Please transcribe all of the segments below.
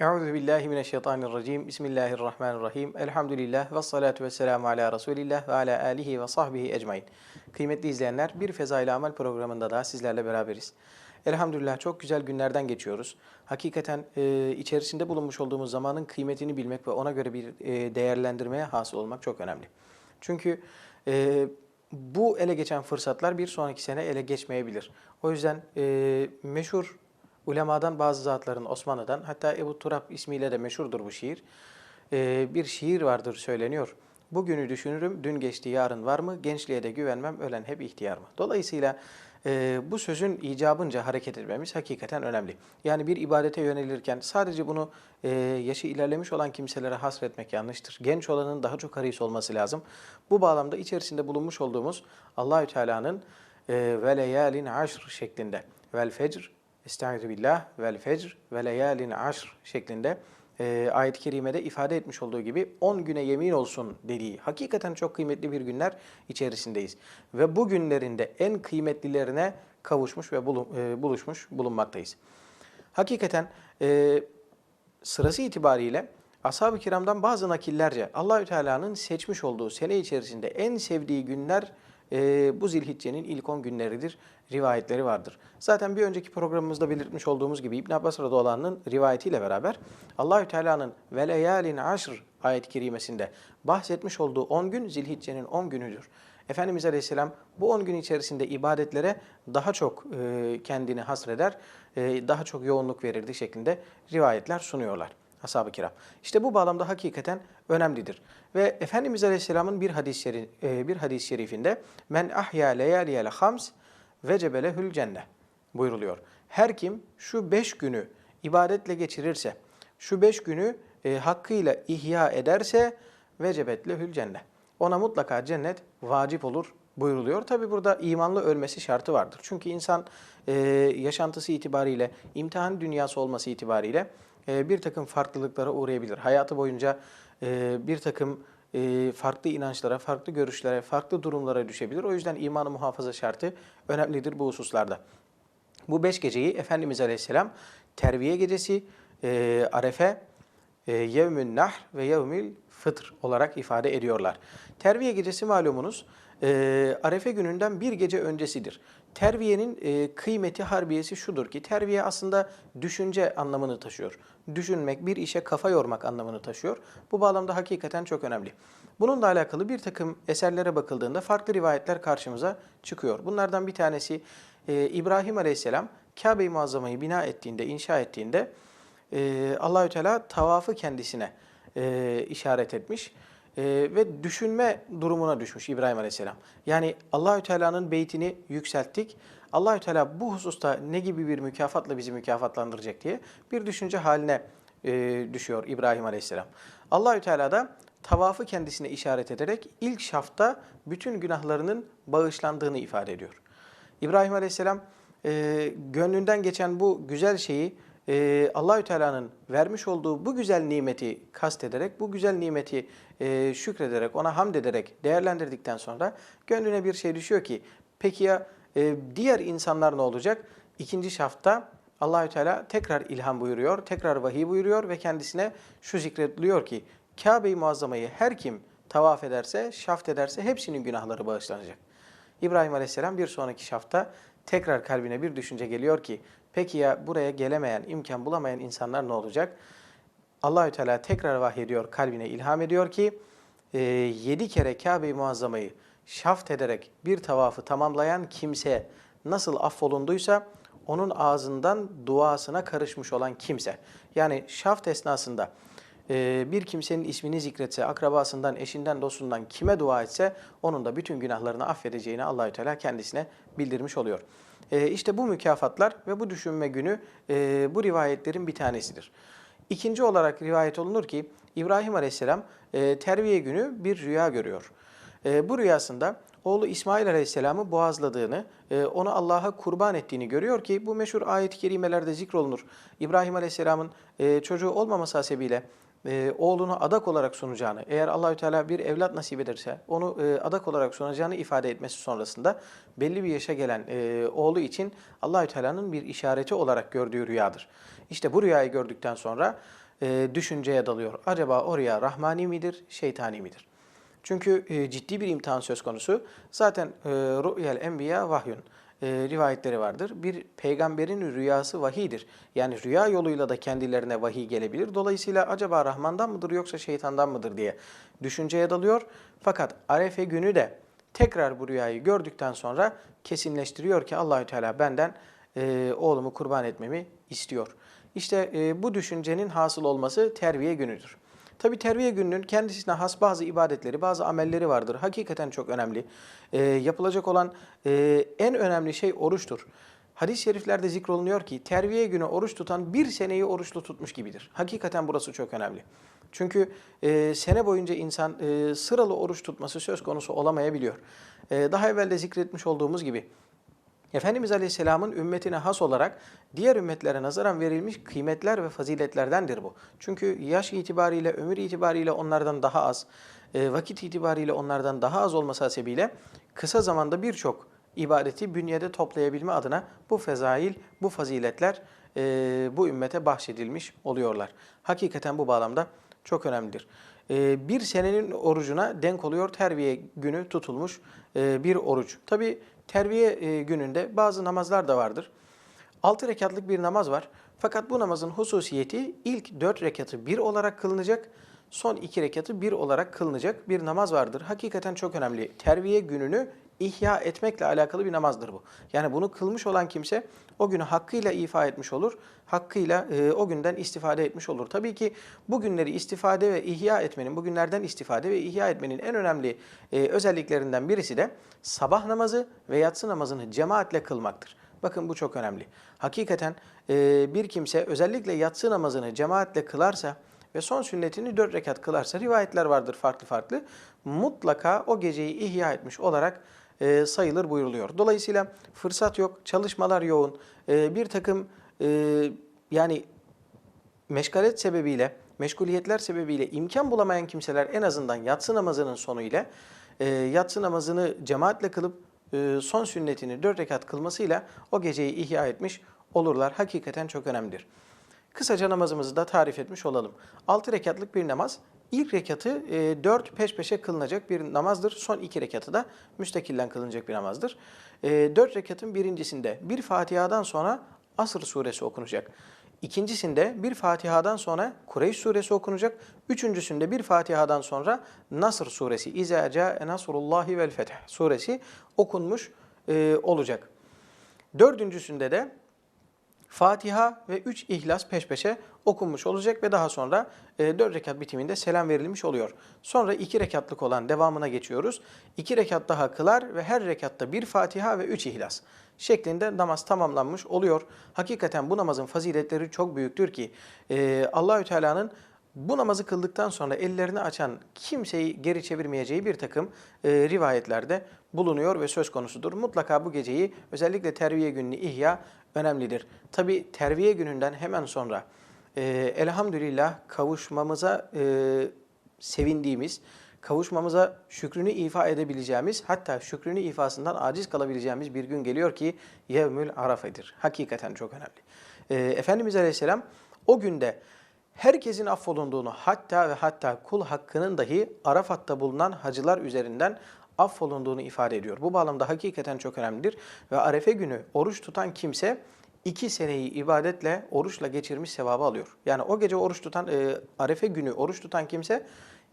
Euzu billahi mineşşeytanirracim. Bismillahirrahmanirrahim. Elhamdülillah ve salatu vesselamu ala Resulillah ve ala alihi ve sahbihi ecmaîn. Kıymetli izleyenler, bir Fezail Amal programında daha sizlerle beraberiz. Elhamdülillah çok güzel günlerden geçiyoruz. Hakikaten e, içerisinde bulunmuş olduğumuz zamanın kıymetini bilmek ve ona göre bir e, değerlendirmeye hasıl olmak çok önemli. Çünkü e, bu ele geçen fırsatlar bir sonraki sene ele geçmeyebilir. O yüzden e, meşhur ulemadan bazı zatların Osmanlı'dan hatta Ebu Turab ismiyle de meşhurdur bu şiir. E, bir şiir vardır söyleniyor. Bugünü düşünürüm, dün geçti yarın var mı? Gençliğe de güvenmem, ölen hep ihtiyar mı? Dolayısıyla e, bu sözün icabınca hareket etmemiz hakikaten önemli. Yani bir ibadete yönelirken sadece bunu e, yaşı ilerlemiş olan kimselere hasretmek yanlıştır. Genç olanın daha çok haris olması lazım. Bu bağlamda içerisinde bulunmuş olduğumuz Allahü Teala'nın e, ve leyalin aşr şeklinde vel fecr Estaizu billah vel fecr ve leyalin aşr şeklinde e, ayet-i kerimede ifade etmiş olduğu gibi 10 güne yemin olsun dediği hakikaten çok kıymetli bir günler içerisindeyiz. Ve bu günlerinde en kıymetlilerine kavuşmuş ve bulu, e, buluşmuş bulunmaktayız. Hakikaten e, sırası itibariyle ashab-ı kiramdan bazı nakillerce Allahü Teala'nın seçmiş olduğu sene içerisinde en sevdiği günler e, bu zilhiccenin ilk 10 günleridir rivayetleri vardır. Zaten bir önceki programımızda belirtmiş olduğumuz gibi İbn Abbas radıyallahu rivayetiyle beraber Allahü Teala'nın ve leyalin aşr ayet-i kerimesinde bahsetmiş olduğu 10 gün zilhiccenin 10 günüdür. Efendimiz Aleyhisselam bu 10 gün içerisinde ibadetlere daha çok e, kendini hasreder, e, daha çok yoğunluk verirdi şeklinde rivayetler sunuyorlar ashab-ı kiram. İşte bu bağlamda hakikaten önemlidir. Ve Efendimiz Aleyhisselam'ın bir hadis bir hadis-i şerifinde men ahya leyaliyel hams vecebelehül cennet buyuruluyor. Her kim şu beş günü ibadetle geçirirse, şu beş günü e, hakkıyla ihya ederse vecebetlehül cennet. Ona mutlaka cennet vacip olur buyuruluyor. Tabi burada imanlı ölmesi şartı vardır. Çünkü insan e, yaşantısı itibariyle, imtihan dünyası olması itibariyle e, bir takım farklılıklara uğrayabilir. Hayatı boyunca e, bir takım e, farklı inançlara, farklı görüşlere, farklı durumlara düşebilir. O yüzden imanı muhafaza şartı önemlidir bu hususlarda. Bu beş geceyi Efendimiz Aleyhisselam terviye gecesi, e, arefe, yevmün nahr ve yevmül fıtr olarak ifade ediyorlar. Terviye gecesi malumunuz e, arefe gününden bir gece öncesidir. Terviyenin e, kıymeti harbiyesi şudur ki terviye aslında düşünce anlamını taşıyor. Düşünmek, bir işe kafa yormak anlamını taşıyor. Bu bağlamda hakikaten çok önemli. Bununla alakalı bir takım eserlere bakıldığında farklı rivayetler karşımıza çıkıyor. Bunlardan bir tanesi e, İbrahim Aleyhisselam Kabe-i Muazzama'yı bina ettiğinde, inşa ettiğinde e, Allahü Teala tavafı kendisine işaret etmiş e, ve düşünme durumuna düşmüş İbrahim Aleyhisselam. Yani Allahü Teala'nın beytini yükselttik. Allahü Teala bu hususta ne gibi bir mükafatla bizi mükafatlandıracak diye bir düşünce haline e, düşüyor İbrahim Aleyhisselam. Allahü Teala da tavafı kendisine işaret ederek ilk şafta bütün günahlarının bağışlandığını ifade ediyor. İbrahim Aleyhisselam e, gönlünden geçen bu güzel şeyi e, Allahü Teala'nın vermiş olduğu bu güzel nimeti kastederek, bu güzel nimeti e, şükrederek, ona hamd ederek değerlendirdikten sonra gönlüne bir şey düşüyor ki peki ya e, diğer insanlar ne olacak? İkinci şafta Allahü Teala tekrar ilham buyuruyor, tekrar vahiy buyuruyor ve kendisine şu zikrediliyor ki Kabe-i Muazzama'yı her kim tavaf ederse, şaft ederse hepsinin günahları bağışlanacak. İbrahim Aleyhisselam bir sonraki şafta tekrar kalbine bir düşünce geliyor ki peki ya buraya gelemeyen, imkan bulamayan insanlar ne olacak? Allahü Teala tekrar vahyediyor, kalbine ilham ediyor ki e, yedi kere Kabe-i Muazzama'yı şaft ederek bir tavafı tamamlayan kimse nasıl affolunduysa onun ağzından duasına karışmış olan kimse. Yani şaft esnasında e, bir kimsenin ismini zikretse, akrabasından, eşinden, dostundan kime dua etse onun da bütün günahlarını affedeceğini Allahü Teala kendisine bildirmiş oluyor. E, işte bu mükafatlar ve bu düşünme günü e, bu rivayetlerin bir tanesidir. İkinci olarak rivayet olunur ki İbrahim Aleyhisselam e, terviye günü bir rüya görüyor. E, bu rüyasında oğlu İsmail Aleyhisselam'ı boğazladığını, e, onu Allah'a kurban ettiğini görüyor ki bu meşhur ayet-i kerimelerde zikrolunur. İbrahim Aleyhisselam'ın e, çocuğu olmaması hasebiyle e, oğlunu adak olarak sunacağını, eğer Allahü Teala bir evlat nasip ederse onu adak olarak sunacağını ifade etmesi sonrasında belli bir yaşa gelen oğlu için Allahü Teala'nın bir işareti olarak gördüğü rüyadır. İşte bu rüyayı gördükten sonra e, düşünceye dalıyor. Acaba o rüya rahmani midir, şeytani midir? Çünkü e, ciddi bir imtihan söz konusu. Zaten e, Ru'yel Enbiya vahyun e, rivayetleri vardır. Bir peygamberin rüyası vahidir. Yani rüya yoluyla da kendilerine vahiy gelebilir. Dolayısıyla acaba Rahman'dan mıdır yoksa şeytandan mıdır diye düşünceye dalıyor. Fakat Arefe günü de tekrar bu rüyayı gördükten sonra kesinleştiriyor ki Allahü Teala benden e, oğlumu kurban etmemi istiyor. İşte e, bu düşüncenin hasıl olması terviye günüdür. Tabi terviye gününün kendisine has bazı ibadetleri, bazı amelleri vardır. Hakikaten çok önemli. E, yapılacak olan e, en önemli şey oruçtur. Hadis-i şeriflerde zikrolunuyor ki terviye günü oruç tutan bir seneyi oruçlu tutmuş gibidir. Hakikaten burası çok önemli. Çünkü e, sene boyunca insan e, sıralı oruç tutması söz konusu olamayabiliyor. E, daha evvel de zikretmiş olduğumuz gibi Efendimiz Aleyhisselam'ın ümmetine has olarak diğer ümmetlere nazaran verilmiş kıymetler ve faziletlerdendir bu. Çünkü yaş itibariyle, ömür itibariyle onlardan daha az, e, vakit itibariyle onlardan daha az olması hasebiyle kısa zamanda birçok ibadeti bünyede toplayabilme adına bu fezail, bu faziletler e, bu ümmete bahşedilmiş oluyorlar. Hakikaten bu bağlamda çok önemlidir. E, bir senenin orucuna denk oluyor terviye günü tutulmuş e, bir oruç. Tabi terviye e, gününde bazı namazlar da vardır. 6 rekatlık bir namaz var. Fakat bu namazın hususiyeti ilk 4 rekatı bir olarak kılınacak, son 2 rekatı bir olarak kılınacak bir namaz vardır. Hakikaten çok önemli. Terviye gününü ihya etmekle alakalı bir namazdır bu. Yani bunu kılmış olan kimse o günü hakkıyla ifa etmiş olur, hakkıyla e, o günden istifade etmiş olur. Tabii ki bu günleri istifade ve ihya etmenin, bu günlerden istifade ve ihya etmenin en önemli e, özelliklerinden birisi de sabah namazı ve yatsı namazını cemaatle kılmaktır. Bakın bu çok önemli. Hakikaten e, bir kimse özellikle yatsı namazını cemaatle kılarsa ve son sünnetini dört rekat kılarsa rivayetler vardır farklı farklı. Mutlaka o geceyi ihya etmiş olarak e, sayılır buyuruluyor. Dolayısıyla fırsat yok, çalışmalar yoğun, e, bir takım e, yani meşgalet sebebiyle, meşguliyetler sebebiyle imkan bulamayan kimseler en azından yatsı namazının sonu ile yatsı namazını cemaatle kılıp son sünnetini dört rekat kılmasıyla o geceyi ihya etmiş olurlar. Hakikaten çok önemlidir. Kısaca namazımızı da tarif etmiş olalım. 6 rekatlık bir namaz. İlk rekatı e, 4 peş peşe kılınacak bir namazdır. Son iki rekatı da müstakillen kılınacak bir namazdır. E, 4 rekatın birincisinde bir Fatiha'dan sonra Asr suresi okunacak. İkincisinde bir Fatiha'dan sonra Kureyş suresi okunacak. Üçüncüsünde bir Fatiha'dan sonra Nasr suresi, İzâ câe nasrullahi vel feth suresi okunmuş e, olacak. Dördüncüsünde de Fatiha ve 3 İhlas peş peşe okunmuş olacak ve daha sonra e, 4 rekat bitiminde selam verilmiş oluyor. Sonra 2 rekatlık olan devamına geçiyoruz. 2 rekat daha kılar ve her rekatta bir Fatiha ve 3 İhlas şeklinde namaz tamamlanmış oluyor. Hakikaten bu namazın faziletleri çok büyüktür ki e, Allahü Teala'nın bu namazı kıldıktan sonra ellerini açan kimseyi geri çevirmeyeceği bir takım e, rivayetlerde bulunuyor ve söz konusudur. Mutlaka bu geceyi özellikle terviye gününü ihya önemlidir. Tabi terviye gününden hemen sonra e, elhamdülillah kavuşmamıza e, sevindiğimiz, kavuşmamıza şükrünü ifa edebileceğimiz, hatta şükrünü ifasından aciz kalabileceğimiz bir gün geliyor ki yevmül arafedir. Hakikaten çok önemli. E, Efendimiz Aleyhisselam o günde herkesin affolunduğunu hatta ve hatta kul hakkının dahi Arafat'ta bulunan hacılar üzerinden affolunduğunu ifade ediyor. Bu bağlamda hakikaten çok önemlidir ve Arefe günü oruç tutan kimse iki seneyi ibadetle, oruçla geçirmiş sevabı alıyor. Yani o gece oruç tutan, e, Arefe günü oruç tutan kimse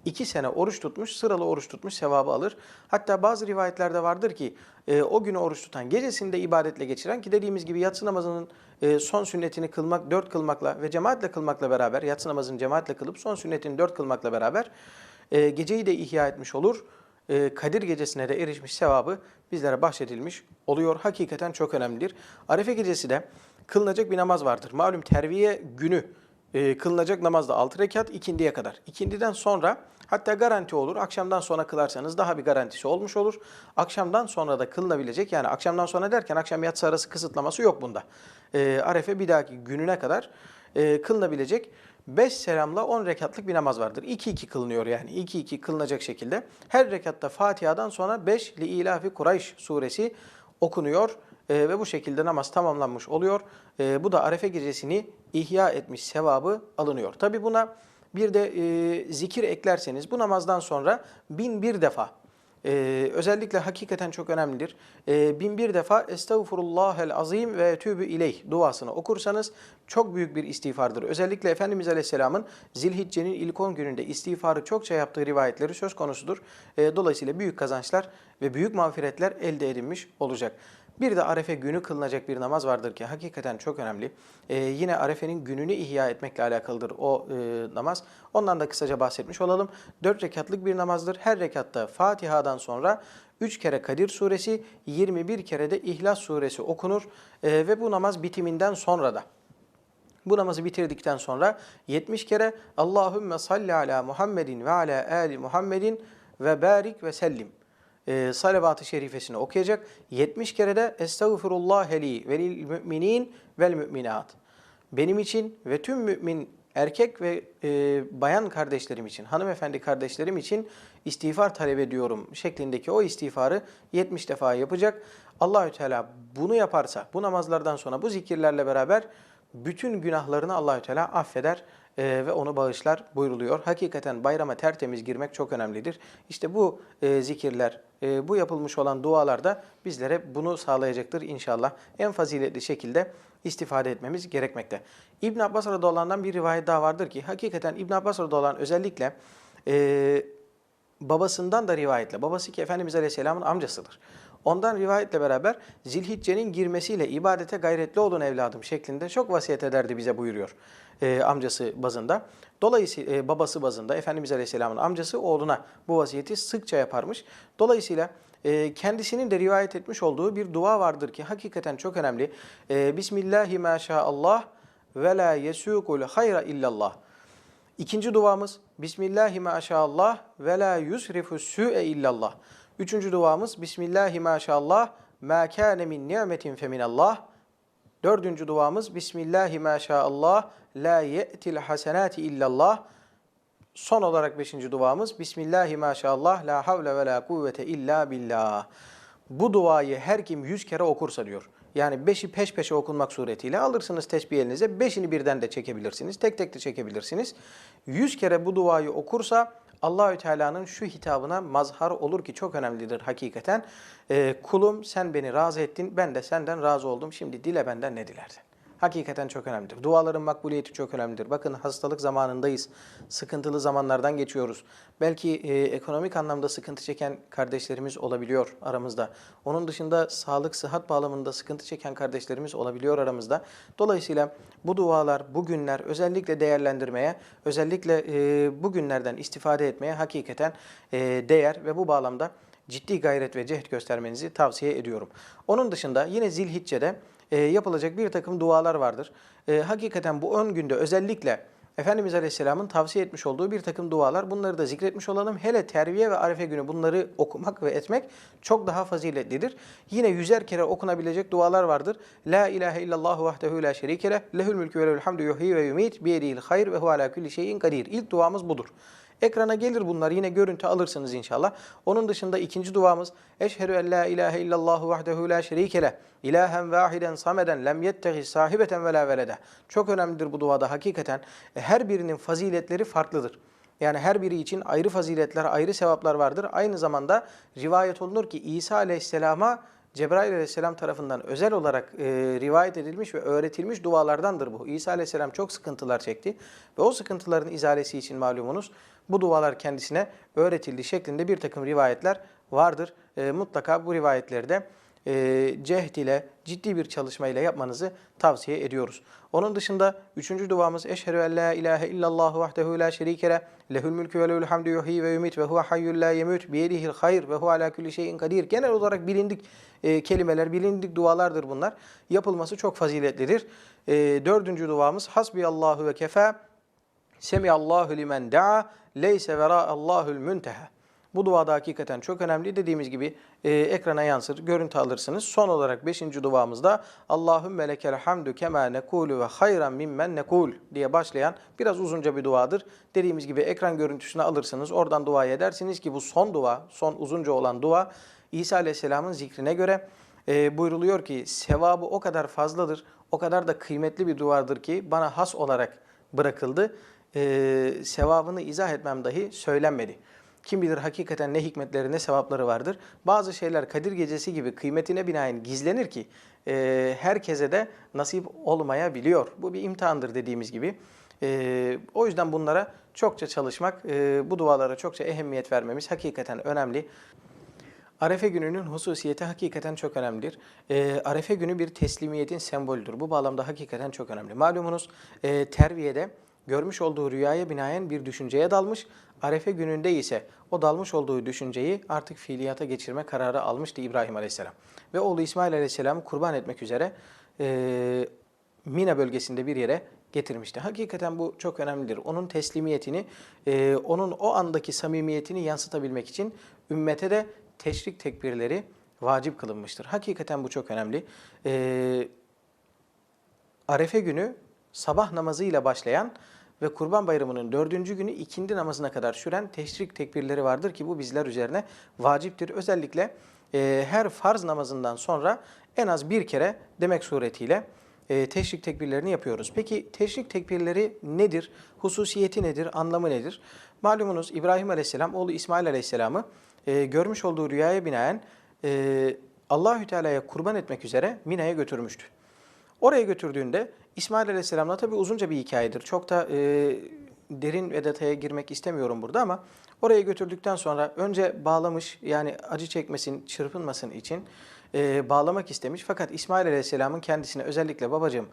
iki sene oruç tutmuş, sıralı oruç tutmuş sevabı alır. Hatta bazı rivayetlerde vardır ki e, o günü oruç tutan, gecesinde ibadetle geçiren ki dediğimiz gibi yatsı namazının e, son sünnetini kılmak, dört kılmakla ve cemaatle kılmakla beraber, yatsı namazını cemaatle kılıp son sünnetini dört kılmakla beraber e, geceyi de ihya etmiş olur. E, Kadir gecesine de erişmiş sevabı bizlere bahşedilmiş oluyor. Hakikaten çok önemlidir. Arefe gecesi de kılınacak bir namaz vardır. Malum terviye günü e, kılınacak namazda 6 rekat ikindiye kadar. İkindiden sonra hatta garanti olur. Akşamdan sonra kılarsanız daha bir garantisi olmuş olur. Akşamdan sonra da kılınabilecek yani akşamdan sonra derken akşam yatsı arası kısıtlaması yok bunda. E, Arefe bir dahaki gününe kadar e, kılınabilecek 5 selamla 10 rekatlık bir namaz vardır. 2-2 kılınıyor yani. 2-2 kılınacak şekilde. Her rekatta Fatiha'dan sonra 5 li ilafi Kureyş suresi okunuyor E, ve bu şekilde namaz tamamlanmış oluyor. E, bu da Arefe gecesini ihya etmiş sevabı alınıyor. Tabi buna bir de e, zikir eklerseniz bu namazdan sonra bin bir defa ee, özellikle hakikaten çok önemlidir. Ee, bin bir defa Estağfurullahel azim ve tübü ileyh duasını okursanız çok büyük bir istiğfardır. Özellikle Efendimiz Aleyhisselam'ın Zilhicce'nin ilk 10 gününde istiğfarı çokça yaptığı rivayetleri söz konusudur. Ee, dolayısıyla büyük kazançlar ve büyük mağfiretler elde edilmiş olacak. Bir de Arefe günü kılınacak bir namaz vardır ki hakikaten çok önemli. Ee, yine Arefe'nin gününü ihya etmekle alakalıdır o e, namaz. Ondan da kısaca bahsetmiş olalım. Dört rekatlık bir namazdır. Her rekatta Fatiha'dan sonra 3 kere Kadir suresi, 21 kere de İhlas suresi okunur. Ee, ve bu namaz bitiminden sonra da bu namazı bitirdikten sonra 70 kere Allahümme salli ala Muhammedin ve ala ali Muhammedin ve barik ve sellim e, salavat-ı şerifesini okuyacak. 70 kere de Estağfirullah li ve lil müminin vel müminat. Benim için ve tüm mümin erkek ve e, bayan kardeşlerim için, hanımefendi kardeşlerim için istiğfar talep ediyorum şeklindeki o istiğfarı 70 defa yapacak. Allahü Teala bunu yaparsa, bu namazlardan sonra bu zikirlerle beraber bütün günahlarını Allahü Teala affeder e, ve onu bağışlar buyruluyor. Hakikaten bayrama tertemiz girmek çok önemlidir. İşte bu e, zikirler, e, bu yapılmış olan dualar da bizlere bunu sağlayacaktır inşallah. En faziletli şekilde istifade etmemiz gerekmekte. İbn Abbas radıyallahu bir rivayet daha vardır ki hakikaten İbn Abbas radıyallahu özellikle e, babasından da rivayetle, babası ki Efendimiz Aleyhisselam'ın amcasıdır. Ondan rivayetle beraber zilhiccenin girmesiyle ibadete gayretli olun evladım şeklinde çok vasiyet ederdi bize buyuruyor e, amcası bazında. Dolayısıyla e, babası bazında Efendimiz Aleyhisselam'ın amcası oğluna bu vasiyeti sıkça yaparmış. Dolayısıyla e, kendisinin de rivayet etmiş olduğu bir dua vardır ki hakikaten çok önemli. E, Bismillahi maşallah ve la yesukul hayra illallah. İkinci duamız Bismillahi maşallah ve la yusrifu su'e illallah. Üçüncü duamız Bismillahi maşallah ma kâne min ni'metin feminallah. Dördüncü duamız Bismillahi maşallah la ye'til hasenati illallah. Son olarak beşinci duamız Bismillahi maşallah la havle ve la kuvvete illa billah. Bu duayı her kim yüz kere okursa diyor. Yani beşi peş peşe okunmak suretiyle alırsınız tesbih elinize. Beşini birden de çekebilirsiniz. Tek tek de çekebilirsiniz. Yüz kere bu duayı okursa Allahü Teala'nın şu hitabına mazhar olur ki çok önemlidir hakikaten. Ee, kulum sen beni razı ettin, ben de senden razı oldum. Şimdi dile benden ne dilersen. Hakikaten çok önemlidir. Duaların makbuliyeti çok önemlidir. Bakın hastalık zamanındayız. Sıkıntılı zamanlardan geçiyoruz. Belki e, ekonomik anlamda sıkıntı çeken kardeşlerimiz olabiliyor aramızda. Onun dışında sağlık, sıhhat bağlamında sıkıntı çeken kardeşlerimiz olabiliyor aramızda. Dolayısıyla bu dualar, bu günler özellikle değerlendirmeye, özellikle e, bu günlerden istifade etmeye hakikaten e, değer ve bu bağlamda ciddi gayret ve cehd göstermenizi tavsiye ediyorum. Onun dışında yine Zilhicce'de e, yapılacak bir takım dualar vardır. E, hakikaten bu 10 günde özellikle Efendimiz Aleyhisselam'ın tavsiye etmiş olduğu bir takım dualar. Bunları da zikretmiş olalım. Hele terviye ve arefe günü bunları okumak ve etmek çok daha faziletlidir. Yine yüzer kere okunabilecek dualar vardır. La ilahe illallah vahdehu la şerike leh. Lehül mülkü ve lehül hamdu yuhyi ve yumit. Biyedihil hayr ve huve ala kulli şeyin kadir. İlk duamız budur. Ekrana gelir bunlar. Yine görüntü alırsınız inşallah. Onun dışında ikinci duamız Eşhedü en la ilahe illallah vahdehu la şerike leh. İlahen vahiden sameden lem yettehi sahibeten ve la velede. Çok önemlidir bu duada hakikaten. E, her birinin faziletleri farklıdır. Yani her biri için ayrı faziletler, ayrı sevaplar vardır. Aynı zamanda rivayet olunur ki İsa aleyhisselama Cebrail aleyhisselam tarafından özel olarak e, rivayet edilmiş ve öğretilmiş dualardandır bu. İsa aleyhisselam çok sıkıntılar çekti ve o sıkıntıların izalesi için malumunuz bu dualar kendisine öğretildi şeklinde bir takım rivayetler vardır. E, mutlaka bu rivayetleri de e, cehd ile ciddi bir çalışma ile yapmanızı tavsiye ediyoruz. Onun dışında üçüncü duamız Eşhedü en la ilahe illallah vahdehu la şerike le lehül mülkü ve lehül hamdu yuhyi ve yumit ve huve hayyul la yemut biyedihil hayr ve huve ala kulli şeyin kadir. Genel olarak bilindik e, kelimeler, bilindik dualardır bunlar. Yapılması çok faziletlidir. E, dördüncü duamız Hasbiyallahu ve kefa Semiyallahu limen da'a leyse vera'allahul münteha. Bu duada hakikaten çok önemli. Dediğimiz gibi e, ekrana yansır, görüntü alırsınız. Son olarak beşinci duamızda Allahümme lekel hamdu kema nekulu ve hayran mimmen nekul diye başlayan biraz uzunca bir duadır. Dediğimiz gibi ekran görüntüsünü alırsınız. Oradan dua edersiniz ki bu son dua, son uzunca olan dua İsa Aleyhisselam'ın zikrine göre e, buyruluyor ki sevabı o kadar fazladır, o kadar da kıymetli bir duvardır ki bana has olarak bırakıldı. E, sevabını izah etmem dahi söylenmedi. Kim bilir hakikaten ne hikmetleri ne sevapları vardır. Bazı şeyler Kadir Gecesi gibi kıymetine binaen gizlenir ki e, herkese de nasip olmayabiliyor. Bu bir imtihandır dediğimiz gibi. E, o yüzden bunlara çokça çalışmak, e, bu dualara çokça ehemmiyet vermemiz hakikaten önemli. Arefe gününün hususiyeti hakikaten çok önemlidir. E, Arefe günü bir teslimiyetin sembolüdür. Bu bağlamda hakikaten çok önemli. Malumunuz e, terviyede görmüş olduğu rüyaya binaen bir düşünceye dalmış. Arefe gününde ise o dalmış olduğu düşünceyi artık fiiliyata geçirme kararı almıştı İbrahim Aleyhisselam. Ve oğlu İsmail Aleyhisselam'ı kurban etmek üzere e, Mina bölgesinde bir yere getirmişti. Hakikaten bu çok önemlidir. Onun teslimiyetini, e, onun o andaki samimiyetini yansıtabilmek için ümmete de teşrik tekbirleri vacip kılınmıştır. Hakikaten bu çok önemli. E, Arefe günü sabah namazıyla başlayan ve Kurban Bayramı'nın dördüncü günü ikindi namazına kadar süren teşrik tekbirleri vardır ki bu bizler üzerine vaciptir. Özellikle e, her farz namazından sonra en az bir kere demek suretiyle e, teşrik tekbirlerini yapıyoruz. Peki teşrik tekbirleri nedir? Hususiyeti nedir? Anlamı nedir? Malumunuz İbrahim Aleyhisselam oğlu İsmail Aleyhisselam'ı e, görmüş olduğu rüyaya binaen e, Allahü Teala'ya kurban etmek üzere Mina'ya götürmüştü. Oraya götürdüğünde İsmail Aleyhisselam'la tabi uzunca bir hikayedir. Çok da e, derin ve detaya girmek istemiyorum burada ama oraya götürdükten sonra önce bağlamış yani acı çekmesin, çırpınmasın için e, bağlamak istemiş. Fakat İsmail Aleyhisselam'ın kendisine özellikle babacığım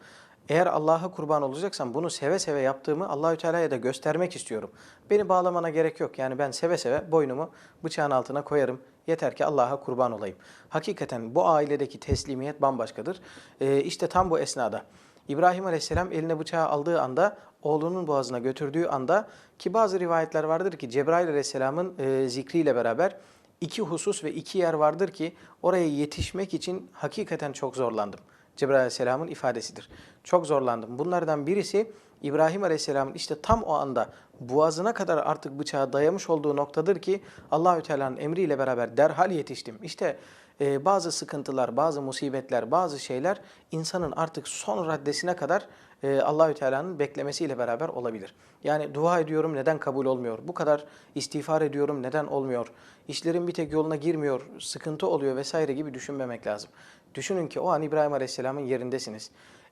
eğer Allah'a kurban olacaksan bunu seve seve yaptığımı Allahü Teala'ya da göstermek istiyorum. Beni bağlamana gerek yok. Yani ben seve seve boynumu bıçağın altına koyarım. Yeter ki Allah'a kurban olayım. Hakikaten bu ailedeki teslimiyet bambaşkadır. Ee, işte tam bu esnada İbrahim Aleyhisselam eline bıçağı aldığı anda oğlunun boğazına götürdüğü anda ki bazı rivayetler vardır ki Cebrail Aleyhisselam'ın e, zikriyle beraber iki husus ve iki yer vardır ki oraya yetişmek için hakikaten çok zorlandım. Cebrail Aleyhisselam'ın ifadesidir. Çok zorlandım. Bunlardan birisi İbrahim Aleyhisselam'ın işte tam o anda boğazına kadar artık bıçağı dayamış olduğu noktadır ki Allahü Teala'nın emriyle beraber derhal yetiştim. İşte e, bazı sıkıntılar, bazı musibetler, bazı şeyler insanın artık son raddesine kadar e, Allahü Teala'nın beklemesiyle beraber olabilir. Yani dua ediyorum neden kabul olmuyor? Bu kadar istiğfar ediyorum neden olmuyor? İşlerin bir tek yoluna girmiyor, sıkıntı oluyor vesaire gibi düşünmemek lazım. Düşünün ki o an İbrahim Aleyhisselam'ın yerindesiniz.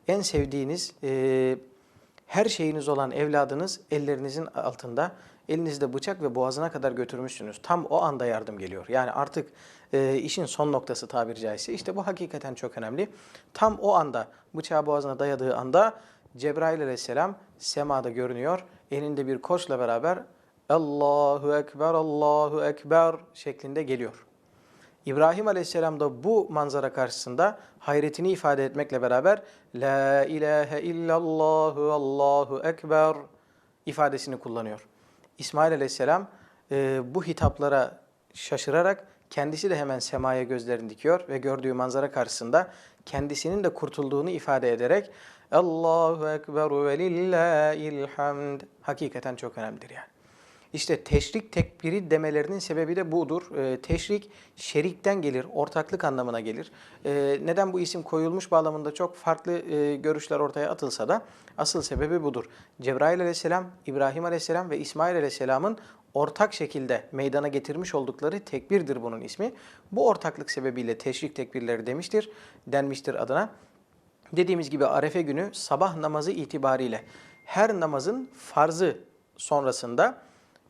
En sevdiğiniz, e, her şeyiniz olan evladınız ellerinizin altında. Elinizde bıçak ve boğazına kadar götürmüşsünüz. Tam o anda yardım geliyor. Yani artık e, işin son noktası tabiri caizse. İşte bu hakikaten çok önemli. Tam o anda bıçağı boğazına dayadığı anda Cebrail aleyhisselam semada görünüyor. Elinde bir koçla beraber Allahu Ekber, Allahu Ekber şeklinde geliyor. İbrahim Aleyhisselam da bu manzara karşısında hayretini ifade etmekle beraber La ilahe illallahu Allahu Ekber ifadesini kullanıyor. İsmail Aleyhisselam e, bu hitaplara şaşırarak kendisi de hemen semaya gözlerini dikiyor ve gördüğü manzara karşısında kendisinin de kurtulduğunu ifade ederek Allahu Ekber ve lillahil hamd hakikaten çok önemlidir yani. İşte teşrik tekbiri demelerinin sebebi de budur. E, teşrik şerikten gelir, ortaklık anlamına gelir. E, neden bu isim koyulmuş bağlamında çok farklı e, görüşler ortaya atılsa da asıl sebebi budur. Cebrail aleyhisselam, İbrahim aleyhisselam ve İsmail aleyhisselamın ortak şekilde meydana getirmiş oldukları tekbirdir bunun ismi. Bu ortaklık sebebiyle teşrik tekbirleri demiştir, denmiştir adına. Dediğimiz gibi Arefe günü sabah namazı itibariyle her namazın farzı sonrasında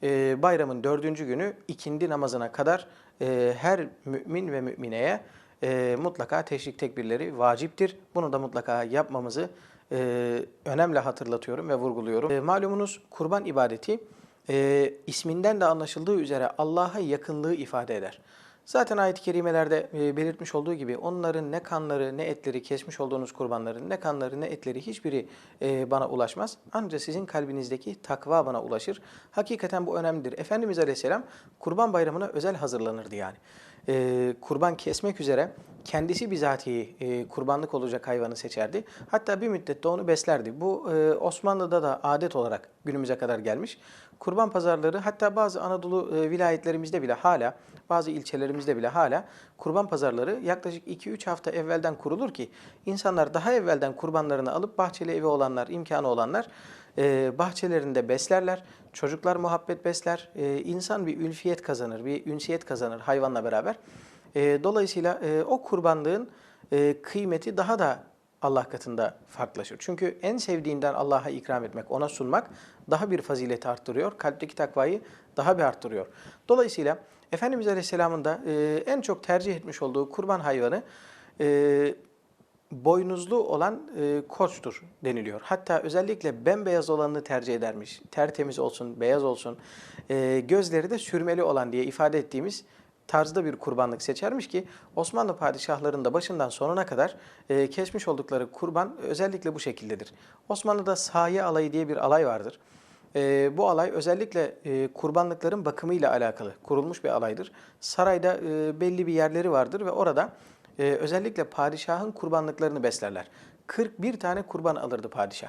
e, bayramın dördüncü günü ikindi namazına kadar e, her mümin ve mümineye e, mutlaka teşrik tekbirleri vaciptir. Bunu da mutlaka yapmamızı e, önemli hatırlatıyorum ve vurguluyorum. E, malumunuz kurban ibadeti isminden de anlaşıldığı üzere Allah'a yakınlığı ifade eder. Zaten ayet-i kerimelerde e, belirtmiş olduğu gibi onların ne kanları ne etleri kesmiş olduğunuz kurbanların ne kanları ne etleri hiçbiri e, bana ulaşmaz. Ancak sizin kalbinizdeki takva bana ulaşır. Hakikaten bu önemlidir. Efendimiz Aleyhisselam kurban bayramına özel hazırlanırdı yani. e, kurban kesmek üzere kendisi bizatihi kurbanlık olacak hayvanı seçerdi. Hatta bir müddet de onu beslerdi. Bu Osmanlı'da da adet olarak günümüze kadar gelmiş. Kurban pazarları hatta bazı Anadolu e, vilayetlerimizde bile hala, bazı ilçelerimizde bile hala kurban pazarları yaklaşık 2-3 hafta evvelden kurulur ki insanlar daha evvelden kurbanlarını alıp bahçeli evi olanlar, imkanı olanlar e, bahçelerinde beslerler. Çocuklar muhabbet besler. E, insan bir ülfiyet kazanır, bir ünsiyet kazanır hayvanla beraber. Dolayısıyla o kurbanlığın kıymeti daha da Allah katında farklılaşır. Çünkü en sevdiğinden Allah'a ikram etmek, ona sunmak daha bir fazileti arttırıyor. Kalpteki takvayı daha bir arttırıyor. Dolayısıyla Efendimiz Aleyhisselam'ın da e, en çok tercih etmiş olduğu kurban hayvanı e, boynuzlu olan e, koçtur deniliyor. Hatta özellikle bembeyaz olanını tercih edermiş. Tertemiz olsun, beyaz olsun, e, gözleri de sürmeli olan diye ifade ettiğimiz tarzda bir kurbanlık seçermiş ki Osmanlı padişahlarında başından sonuna kadar e, kesmiş oldukları kurban özellikle bu şekildedir. Osmanlı'da sahi alayı diye bir alay vardır. E, bu alay özellikle e, kurbanlıkların bakımıyla alakalı kurulmuş bir alaydır. Sarayda e, belli bir yerleri vardır ve orada e, özellikle padişahın kurbanlıklarını beslerler. 41 tane kurban alırdı padişah.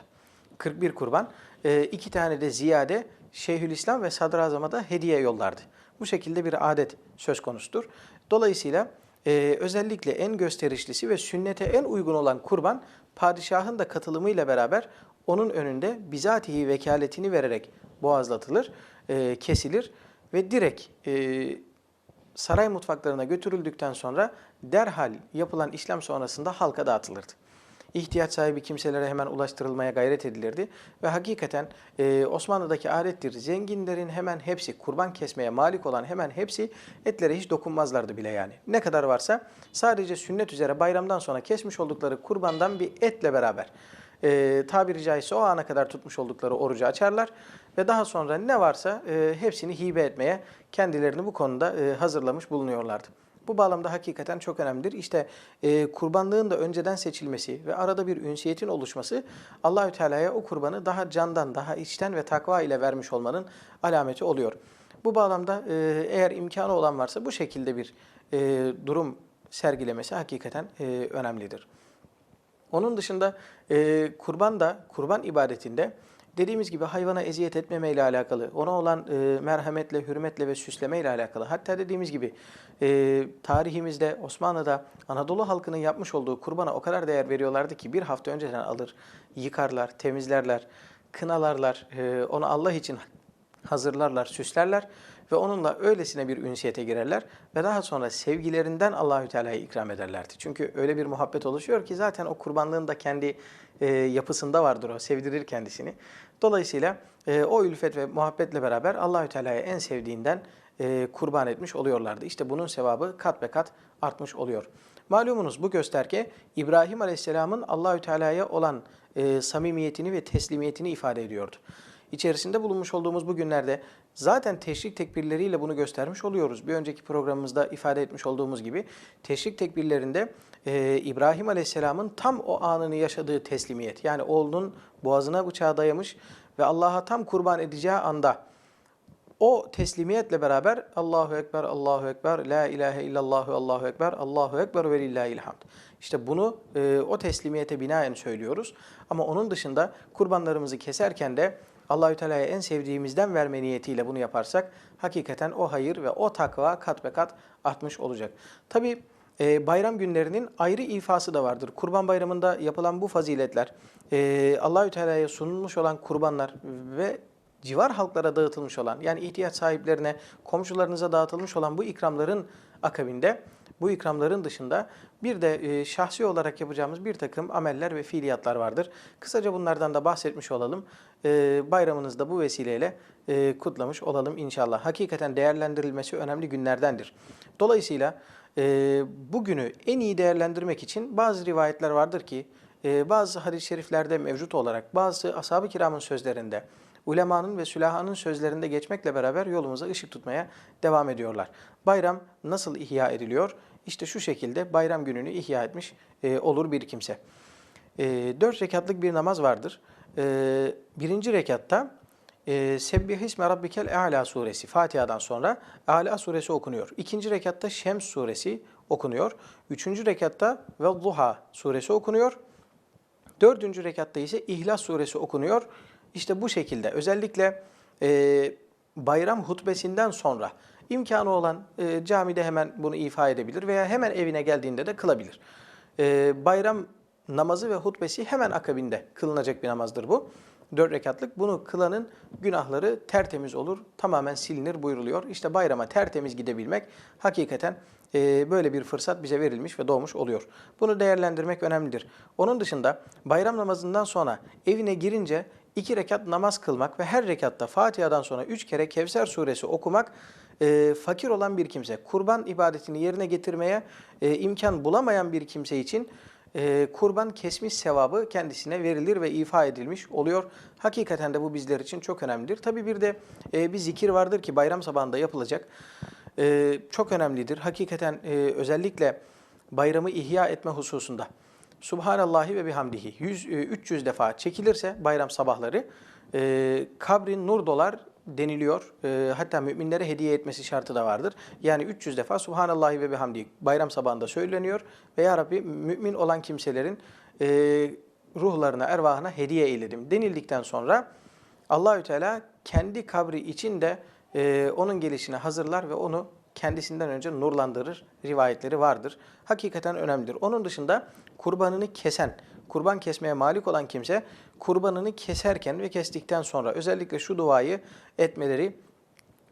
41 kurban, e, iki tane de ziyade Şeyhülislam ve Sadrazam'a da hediye yollardı. Bu şekilde bir adet söz konusudur. Dolayısıyla e, özellikle en gösterişlisi ve sünnete en uygun olan kurban padişahın da katılımıyla beraber onun önünde bizatihi vekaletini vererek boğazlatılır, e, kesilir ve direkt e, saray mutfaklarına götürüldükten sonra derhal yapılan işlem sonrasında halka dağıtılırdı. İhtiyaç sahibi kimselere hemen ulaştırılmaya gayret edilirdi ve hakikaten e, Osmanlı'daki adettir. Zenginlerin hemen hepsi, kurban kesmeye malik olan hemen hepsi etlere hiç dokunmazlardı bile yani. Ne kadar varsa sadece sünnet üzere bayramdan sonra kesmiş oldukları kurbandan bir etle beraber e, tabiri caizse o ana kadar tutmuş oldukları orucu açarlar ve daha sonra ne varsa e, hepsini hibe etmeye kendilerini bu konuda e, hazırlamış bulunuyorlardı. Bu bağlamda hakikaten çok önemlidir. İşte e, kurbanlığın da önceden seçilmesi ve arada bir ünsiyetin oluşması Allahü Teala'ya o kurbanı daha candan, daha içten ve takva ile vermiş olmanın alameti oluyor. Bu bağlamda e, eğer imkanı olan varsa bu şekilde bir e, durum sergilemesi hakikaten e, önemlidir. Onun dışında e, kurban da, kurban ibadetinde dediğimiz gibi hayvana eziyet etmeme ile alakalı, ona olan e, merhametle, hürmetle ve süsleme ile alakalı. Hatta dediğimiz gibi e, tarihimizde Osmanlı'da Anadolu halkının yapmış olduğu kurbana o kadar değer veriyorlardı ki bir hafta önceden alır, yıkarlar, temizlerler, kınalarlar, e, onu Allah için hazırlarlar, süslerler ve onunla öylesine bir ünsiyete girerler ve daha sonra sevgilerinden Allahü Teala'ya ikram ederlerdi. Çünkü öyle bir muhabbet oluşuyor ki zaten o kurbanlığın da kendi e, yapısında vardır o, sevdirir kendisini. Dolayısıyla e, o ülfet ve muhabbetle beraber Allahü Teala'ya en sevdiğinden e, kurban etmiş oluyorlardı. İşte bunun sevabı kat be kat artmış oluyor. Malumunuz bu gösterge İbrahim Aleyhisselam'ın Allahü Teala'ya olan e, samimiyetini ve teslimiyetini ifade ediyordu. İçerisinde bulunmuş olduğumuz bu günlerde zaten teşrik tekbirleriyle bunu göstermiş oluyoruz. Bir önceki programımızda ifade etmiş olduğumuz gibi teşrik tekbirlerinde e, İbrahim Aleyhisselam'ın tam o anını yaşadığı teslimiyet yani oğlunun boğazına bıçağı dayamış ve Allah'a tam kurban edeceği anda o teslimiyetle beraber Allahu Ekber, Allahu Ekber, La ilahe illallahu, Allahu Ekber, Allahu Ekber ve lillahil hamd. İşte bunu e, o teslimiyete binaen söylüyoruz. Ama onun dışında kurbanlarımızı keserken de Allahü Teala'ya en sevdiğimizden verme niyetiyle bunu yaparsak hakikaten o hayır ve o takva kat be kat artmış olacak. Tabi e, bayram günlerinin ayrı ifası da vardır. Kurban bayramında yapılan bu faziletler, e, Allahü Teala'ya sunulmuş olan kurbanlar ve civar halklara dağıtılmış olan yani ihtiyaç sahiplerine, komşularınıza dağıtılmış olan bu ikramların akabinde bu ikramların dışında bir de e, şahsi olarak yapacağımız bir takım ameller ve fiiliyatlar vardır. Kısaca bunlardan da bahsetmiş olalım. E, bayramınızı da bu vesileyle e, kutlamış olalım inşallah. Hakikaten değerlendirilmesi önemli günlerdendir. Dolayısıyla e, bugünü en iyi değerlendirmek için bazı rivayetler vardır ki e, bazı hadis-i şeriflerde mevcut olarak bazı ashab-ı kiramın sözlerinde ulemanın ve sülahanın sözlerinde geçmekle beraber yolumuza ışık tutmaya devam ediyorlar. Bayram nasıl ihya ediliyor? İşte şu şekilde bayram gününü ihya etmiş e, olur bir kimse. E, dört rekatlık bir namaz vardır. E, birinci rekatta e, Sebbihisme Rabbikel A'la suresi Fatiha'dan sonra A'la suresi okunuyor. İkinci rekatta Şems suresi okunuyor. Üçüncü rekatta ve suresi okunuyor. Dördüncü rekatta ise İhlas suresi okunuyor. İşte bu şekilde özellikle e, bayram hutbesinden sonra imkanı olan e, camide hemen bunu ifa edebilir veya hemen evine geldiğinde de kılabilir. E, bayram namazı ve hutbesi hemen akabinde kılınacak bir namazdır bu. Dört rekatlık. Bunu kılanın günahları tertemiz olur, tamamen silinir buyuruluyor. İşte bayrama tertemiz gidebilmek hakikaten e, böyle bir fırsat bize verilmiş ve doğmuş oluyor. Bunu değerlendirmek önemlidir. Onun dışında bayram namazından sonra evine girince iki rekat namaz kılmak ve her rekatta Fatiha'dan sonra üç kere Kevser suresi okumak e, fakir olan bir kimse, kurban ibadetini yerine getirmeye e, imkan bulamayan bir kimse için e, kurban kesmiş sevabı kendisine verilir ve ifa edilmiş oluyor. Hakikaten de bu bizler için çok önemlidir. Tabi bir de e, bir zikir vardır ki bayram sabahında yapılacak. E, çok önemlidir. Hakikaten e, özellikle bayramı ihya etme hususunda. Subhanallahi ve bihamdihi 100, e, 300 defa çekilirse bayram sabahları e, kabrin nur dolar deniliyor. E, hatta müminlere hediye etmesi şartı da vardır. Yani 300 defa Subhanallahi ve bihamdi bayram sabahında söyleniyor. Ve Ya Rabbi mümin olan kimselerin e, ruhlarına, ervahına hediye eyledim denildikten sonra Allahü Teala kendi kabri için de e, onun gelişine hazırlar ve onu kendisinden önce nurlandırır rivayetleri vardır. Hakikaten önemlidir. Onun dışında kurbanını kesen, kurban kesmeye malik olan kimse kurbanını keserken ve kestikten sonra özellikle şu duayı etmeleri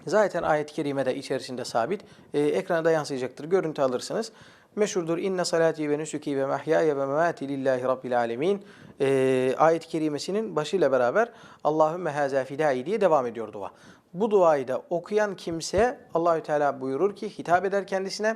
zaten ayet-i kerimede içerisinde sabit. Ee, ekrana da yansıyacaktır. Görüntü alırsınız. Meşhurdur. İnne salati ve nusuki ve mahyaya ve memati lillahi rabbil alemin. Ee, ayet-i kerimesinin başıyla beraber Allahümme haza fidai diye devam ediyor dua. Bu duayı da okuyan kimse Allahü Teala buyurur ki hitap eder kendisine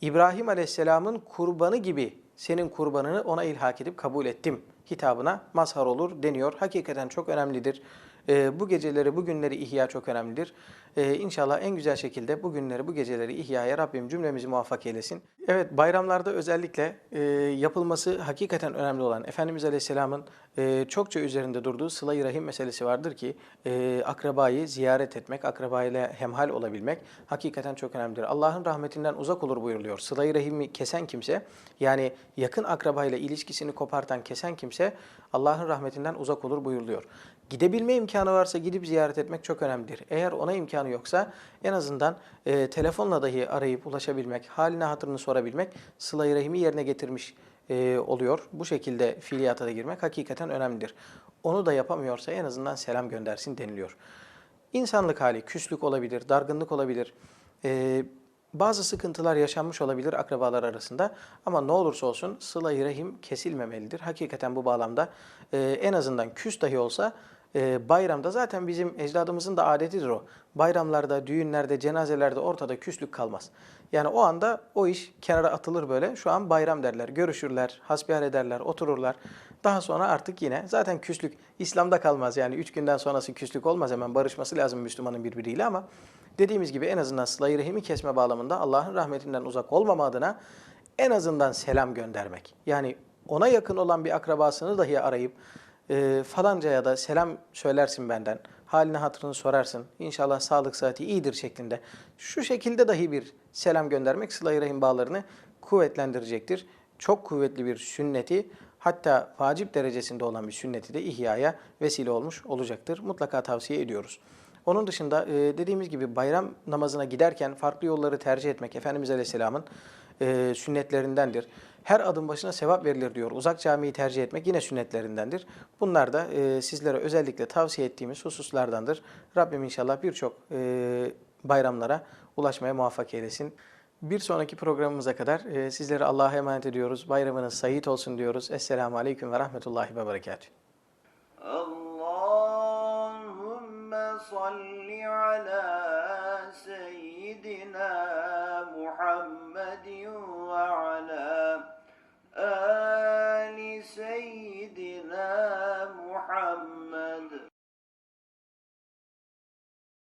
İbrahim Aleyhisselam'ın kurbanı gibi senin kurbanını ona ilhak edip kabul ettim hitabına mazhar olur deniyor. Hakikaten çok önemlidir. Ee, bu geceleri, bu günleri ihya çok önemlidir. Ee, inşallah en güzel şekilde bu günleri, bu geceleri ihyaya Rabbim cümlemizi muvaffak eylesin. Evet bayramlarda özellikle e, yapılması hakikaten önemli olan Efendimiz Aleyhisselam'ın e, çokça üzerinde durduğu sıla-i rahim meselesi vardır ki e, akrabayı ziyaret etmek, akrabayla hemhal olabilmek hakikaten çok önemlidir. Allah'ın rahmetinden uzak olur buyuruluyor. Sıla-i rahimi kesen kimse yani yakın akrabayla ilişkisini kopartan, kesen kimse Allah'ın rahmetinden uzak olur buyuruluyor. Gidebilme imkanı varsa gidip ziyaret etmek çok önemlidir. Eğer ona imkanı yoksa en azından e, telefonla dahi arayıp ulaşabilmek, haline hatırını sorabilmek sıla-i rahimi yerine getirmiş e, oluyor. Bu şekilde fiiliyata da girmek hakikaten önemlidir. Onu da yapamıyorsa en azından selam göndersin deniliyor. İnsanlık hali, küslük olabilir, dargınlık olabilir. E, bazı sıkıntılar yaşanmış olabilir akrabalar arasında ama ne olursa olsun sıla-i rahim kesilmemelidir. Hakikaten bu bağlamda e, en azından küs dahi olsa e, bayramda zaten bizim ecdadımızın da adetidir o. Bayramlarda, düğünlerde, cenazelerde ortada küslük kalmaz. Yani o anda o iş kenara atılır böyle. Şu an bayram derler, görüşürler, hasbihal ederler, otururlar. Daha sonra artık yine zaten küslük İslam'da kalmaz. Yani üç günden sonrası küslük olmaz hemen barışması lazım Müslümanın birbiriyle ama dediğimiz gibi en azından sıla-i kesme bağlamında Allah'ın rahmetinden uzak olmama adına en azından selam göndermek. Yani ona yakın olan bir akrabasını dahi arayıp e, falancaya da selam söylersin benden, halini hatırını sorarsın, İnşallah sağlık saati iyidir şeklinde. Şu şekilde dahi bir selam göndermek sıla-i rahim bağlarını kuvvetlendirecektir. Çok kuvvetli bir sünneti, hatta vacip derecesinde olan bir sünneti de ihyaya vesile olmuş olacaktır. Mutlaka tavsiye ediyoruz. Onun dışında e, dediğimiz gibi bayram namazına giderken farklı yolları tercih etmek Efendimiz Aleyhisselam'ın e, sünnetlerindendir. Her adım başına sevap verilir diyor. Uzak camiyi tercih etmek yine sünnetlerindendir. Bunlar da e, sizlere özellikle tavsiye ettiğimiz hususlardandır. Rabbim inşallah birçok e, bayramlara ulaşmaya muvaffak eylesin. Bir sonraki programımıza kadar e, sizleri Allah'a emanet ediyoruz. Bayramınız sayit olsun diyoruz. Esselamu Aleyküm ve Rahmetullahi ve Berekatuhu. Allahümme salli ala seyyidina Muhammedin ve ala ali seyyidina Muhammed